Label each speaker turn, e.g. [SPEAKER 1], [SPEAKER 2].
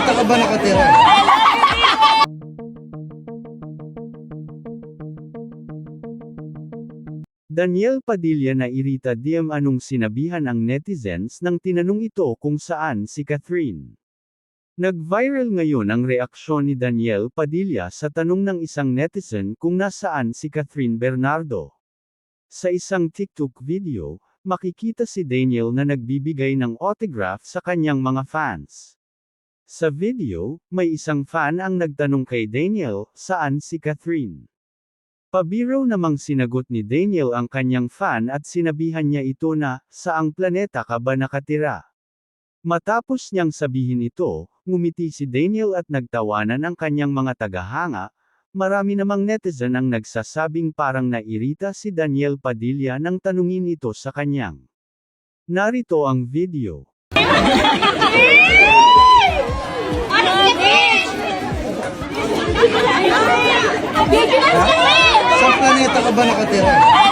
[SPEAKER 1] planeta ka ba nakatira?
[SPEAKER 2] Daniel Padilla na irita diem anong sinabihan ang netizens nang tinanong ito kung saan si Catherine. Nag-viral ngayon ang reaksyon ni Daniel Padilla sa tanong ng isang netizen kung nasaan si Catherine Bernardo. Sa isang TikTok video, makikita si Daniel na nagbibigay ng autograph sa kanyang mga fans. Sa video, may isang fan ang nagtanong kay Daniel, saan si Catherine? Pabiro namang sinagot ni Daniel ang kanyang fan at sinabihan niya ito na, saang planeta ka ba nakatira? Matapos niyang sabihin ito, ngumiti si Daniel at nagtawanan ang kanyang mga tagahanga, marami namang netizen ang nagsasabing parang nairita si Daniel Padilla nang tanungin ito sa kanyang. Narito ang video.
[SPEAKER 1] ka ba nakatira?